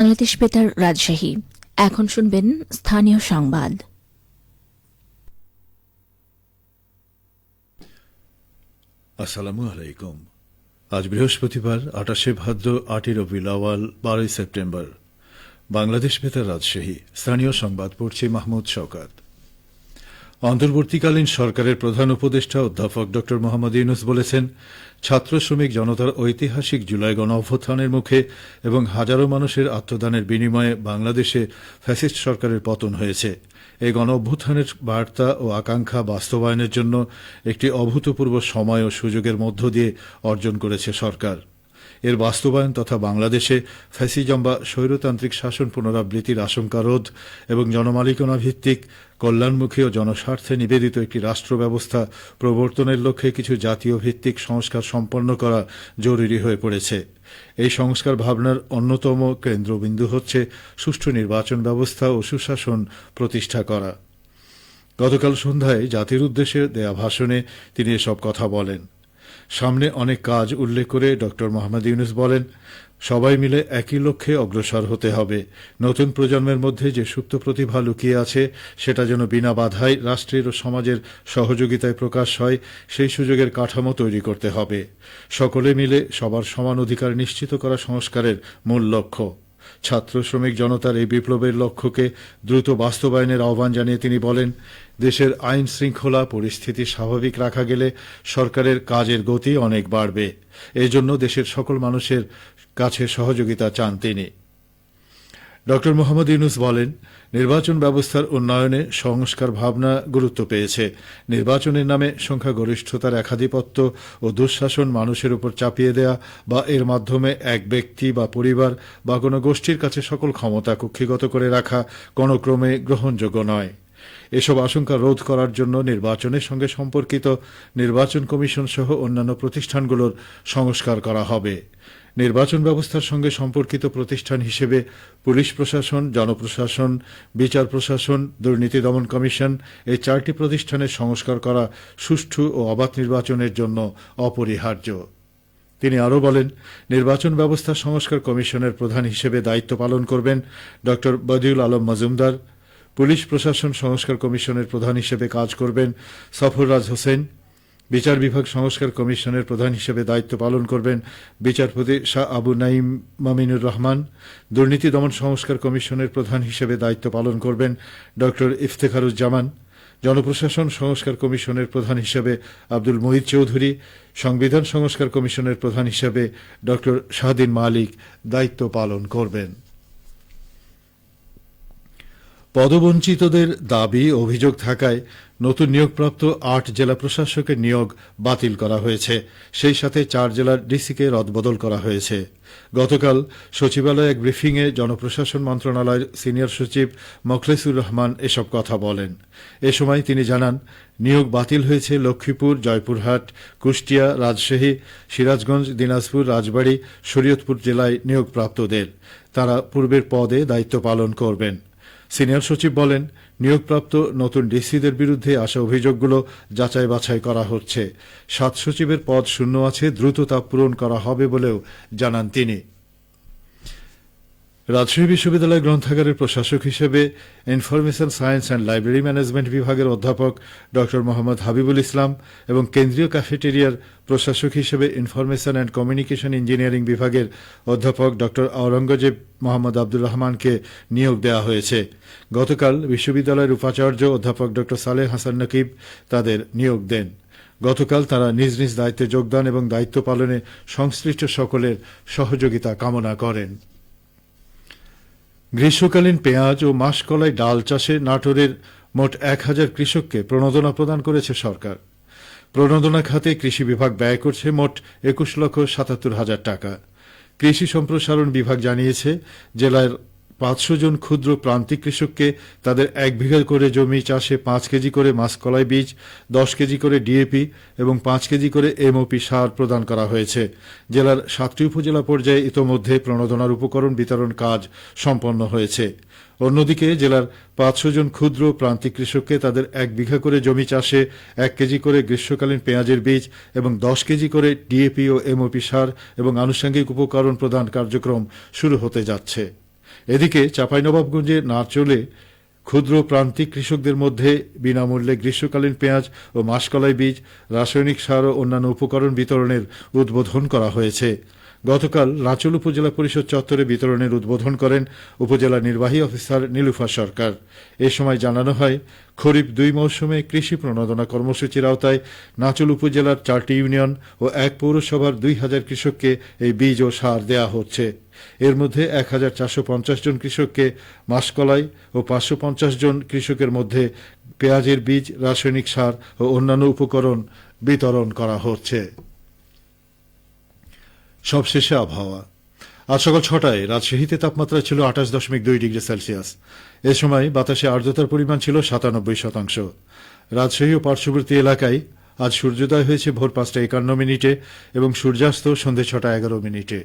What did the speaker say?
বাংলাদেশ বেতার রাজশাহী। এখন শুনবেন স্থানীয় সংবাদ। আসসালামু আলাইকুম। আজ বৃহস্পতিবার, আটাশে ভাদ্র আটই রবিউল আওয়াল, বারোই সেপ্টেম্বর। বাংলাদেশ বেতার রাজশাহী। স্থানীয় সংবাদ পড়ছে মাহমুদ শওকাত। অন্তর্বর্তীকালীন সরকারের প্রধান উপদেষ্টা অধ্যাপক ড. মোহাম্মদ ইউনুস বলেছেন, ছাত্র শ্রমিক জনতার ঐতিহাসিক জুলাই গণ অভ্যুত্থানের মুখে এবং হাজারো মানুষের আত্মদানের বিনিময়ে বাংলাদেশে ফ্যাসিস্ট সরকারের পতন হয়েছে। এই গণ অভ্যুত্থানের বার্তা ও আকাঙ্ক্ষা বাস্তবায়নের জন্য একটি অভূতপূর্ব সময় ও সুযোগের মধ্য দিয়ে অর্জন করেছে সরকার। এর বাস্তবায়ন তথা বাংলাদেশে ফ্যাসিজম বা স্বৈরতান্ত্রিক শাসন পুনরাবৃত্তির আশঙ্কা রোধ এবং জনমালিকানা ভিত্তিক কল্যাণমুখী ও জনস্বার্থে নিবেদিত একটি রাষ্ট্র ব্যবস্থা প্রবর্তনের লক্ষ্যে কিছু জাতীয় ভিত্তিক সংস্কার সম্পন্ন করা জরুরি হয়ে পড়েছে। এই সংস্কার ভাবনার অন্যতম কেন্দ্রবিন্দু হচ্ছে সুষ্ঠু নির্বাচন ব্যবস্থা ও সুশাসন প্রতিষ্ঠা করা। গতকাল সন্ধ্যায় জাতির উদ্দেশ্যে দেয়া ভাষণে তিনি এসব কথা বলেন। সামনে অনেক কাজ উল্লেখ করে ড মোহাম্মদ ইউনুস বলেন, সবাই মিলে একই লক্ষ্যে অগ্রসর হতে হবে। নতুন প্রজন্মের মধ্যে যে সুপ্ত প্রতিভা লুকিয়ে আছে, সেটা যেন বিনা বাধায় রাষ্ট্রের ও সমাজের সহযোগিতায় প্রকাশ হয়, সেই সুযোগের কাঠামো তৈরি করতে হবে। সকলে মিলে সবার সমান অধিকার নিশ্চিত করা সংস্কারের মূল লক্ষ্য। ছাত্র শ্রমিক জনতার এই বিপ্লবের লক্ষ্যকে দ্রুত বাস্তবায়নের আহ্বান জানিয়ে তিনি বলেন, দেশের আইন শৃঙ্খলা পরিস্থিতি স্বাভাবিক রাখা গেলে সরকারের কাজের গতি অনেক বাড়বে। এজন্য দেশের সকল মানুষের কাছে সহযোগিতা চান তিনি। ড মোহাম্মদ ইউনুস বলেন, নির্বাচন ব্যবস্থার উন্নয়নে সংস্কার ভাবনা গুরুত্ব পেয়েছে। নির্বাচনের নামে সংখ্যাগরিষ্ঠতার একাধিপত্য ও দুঃশাসন মানুষের উপর চাপিয়ে দেয়া বা এর মাধ্যমে এক ব্যক্তি বা পরিবার বা কোনো গোষ্ঠীর কাছে সকল ক্ষমতা কক্ষিগত করে রাখা কোনো ক্রমে গ্রহণযোগ্য নয়। এসব আশঙ্কা রোধ করার জন্য নির্বাচনের সঙ্গে সম্পর্কিত নির্বাচন কমিশন সহ অন্যান্য প্রতিষ্ঠানগুলোর সংস্কার করা হবে। নির্বাচন ব্যবস্থার সঙ্গে সম্পর্কিত প্রতিষ্ঠান হিসেবে পুলিশ প্রশাসন, জনপ্রশাসন, বিচার প্রশাসন, দুর্নীতি দমন কমিশন এই চারটি প্রতিষ্ঠানের সংস্কার করা সুষ্ঠু ও অবাধ নির্বাচনের জন্য অপরিহার্য। তিনি আরও বলেন, নির্বাচন ব্যবস্থা সংস্কার কমিশনের প্রধান হিসেবে দায়িত্ব পালন করবেন ড বদিউল আলম মজুমদার। পুলিশ প্রশাসন সংস্কার কমিশনের প্রধান হিসেবে কাজ করবেন সফররাজ হোসেন। বিচার বিভাগ সংস্কার কমিশনের প্রধান হিসেবে দায়িত্ব পালন করবেন বিচারপতি শাহ আবু নাইম মামিনুর রহমান। দুর্নীতি দমন সংস্কার কমিশনের প্রধান হিসেবে দায়িত্ব পালন করবেন ড ইফতেখারুজ্জামান। জনপ্রশাসন সংস্কার কমিশনের প্রধান হিসেবে আব্দুল মহিদ চৌধুরী। সংবিধান সংস্কার কমিশনের প্রধান হিসেবে ড শাহদিন মালিক দায়িত্ব পালন করবেন। পদবঞ্চিতদের দাবি, অভিযোগ থাকায় নতুন নিয়োগপ্রাপ্ত আট জেলা প্রশাসকের নিয়োগ বাতিল করা হয়েছে। সেই সাথে চার জেলার ডিসিকে রদবদল করা হয়েছে। গতকাল সচিবালয়ে এক ব্রিফিংয়ে জনপ্রশাসন মন্ত্রণালয়ের সিনিয়র সচিব মখলেসুর রহমান এসব কথা বলেন। এ সময় তিনি জানান, নিয়োগ বাতিল হয়েছে লক্ষ্মীপুর, জয়পুরহাট, কুষ্টিয়া, রাজশাহী, সিরাজগঞ্জ, দিনাজপুর, রাজবাড়ী, শরীয়তপুর জেলায় নিয়োগপ্রাপ্তদের। তারা পূর্বের পদে দায়িত্ব পালন করবেন। সিনিয়র সচিব বলেন, নিয়োগপ্রাপ্ত নতুন ডিসিদের বিরুদ্ধে আসা অভিযোগগুলো যাচাই বাছাই করা হচ্ছে। সাত সচিবের পদ শূন্য আছে দ্রুত তা পূরণ করা হবে বলেও জানান তিনি। রাজশাহী বিশ্ববিদ্যালয় গ্রন্থাগারের প্রশাসক হিসেবে information science and library management বিভাগের অধ্যাপক ড মোহাম্মদ হাবিবুল ইসলাম এবং কেন্দ্রীয় ক্যাফেটেরিয়ার প্রশাসক হিসেবে ইনফরমেশন অ্যান্ড কমিউনিকেশন ইঞ্জিনিয়ারিং বিভাগের অধ্যাপক ড আওরঙ্গজেব মোহাম্মদ আব্দুর রহমানকে নিয়োগ দেওয়া হয়েছে। গতকাল বিশ্ববিদ্যালয়ের উপাচার্য অধ্যাপক ড সালেহ হাসান নকিব তাদের নিয়োগ দেন। গতকাল তারা নিজ নিজ দায়িত্বে যোগদান এবং দায়িত্ব পালনে সংশ্লিষ্ট সকলের সহযোগিতা কামনা করেন। গ্রীষ্মকালীন পেঁয়াজ ও মাসকলাই ডাল চাষে নাটোরের মোট এক হাজার কৃষককে প্রণোদনা প্রদান করেছে সরকার। প্রণোদনা খাতে কৃষি বিভাগ ব্যয় করছে মোট একুশ লক্ষ সাতাত্তর হাজার টাকা। কৃষি সম্প্রসারণ বিভাগ জানিয়েছে, জেলার পাঁচশো জন ক্ষুদ্র প্রান্তিক কৃষককে তাদের এক বিঘা করে জমি চাষে পাঁচ কেজি করে মাসকলাই বীজ, দশ কেজি করে ডিএপি এবং পাঁচ কেজি করে এমওপি সার প্রদান করা হয়েছে। জেলার সাতটি উপজেলা পর্যায়ে ইতোমধ্যে প্রণোদনার উপকরণ বিতরণ কাজ সম্পন্ন হয়েছে। অন্যদিকে জেলার পাঁচশো জন ক্ষুদ্র প্রান্তিক কৃষককে তাদের এক বিঘা করে জমি চাষে এক কেজি করে গ্রীষ্মকালীন পেঁয়াজের বীজ এবং দশ কেজি করে ডিএপি ও এমওপি সার এবং আনুষঙ্গিক উপকরণ প্রদান কার্যক্রম শুরু হতে যাচ্ছে। এদিকে চাঁপাইনবাবগঞ্জে না চলে ক্ষুদ্র প্রান্তিক কৃষকদের মধ্যে বিনামূল্যে গ্রীষ্মকালীন পেঁয়াজ ও মাসকলাই বীজ, রাসায়নিক সার ও অন্যান্য উপকরণ বিতরণের উদ্বোধন করা হয়েছে। গতকাল লাচুল উপজেলা পরিষদ চত্বরে বিতরণের উদ্বোধন করেন উপজেলা নির্বাহী অফিসার নীলুফা সরকার। এ সময় জানানো হয়, খরিফ দুই মৌসুমে কৃষি প্রণোদনা কর্মসূচির আওতায় নাচুল উপজেলার চারটি ইউনিয়ন ও এক পৌরসভার দুই হাজার কৃষককে এই বীজ ও সার দেয়া হচ্ছে। এর মধ্যে এক হাজার চারশো পঞ্চাশ জন কৃষককে মাসকলাই ও পাঁচশো পঞ্চাশ জন কৃষকের মধ্যে পেঁয়াজের বীজ, রাসায়নিক সার ও অন্যান্য উপকরণ বিতরণ করা হচ্ছে। সবশেষে আবহাওয়া। আজ সকাল ছটায় রাজশাহীতে তাপমাত্রা ছিল আঠাশ দশমিক দুই ডিগ্রি সেলসিয়াস। এ সময় বাতাসে আর্দ্রতার পরিমাণ ছিল সাতানব্বই শতাংশ। রাজশাহী ও পার্শ্ববর্তী এলাকায় আজ সূর্যোদয় হয়েছে ভোর পাঁচটা একান্ন মিনিটে এবং সূর্যাস্ত সন্ধে ছটা এগারো মিনিটে।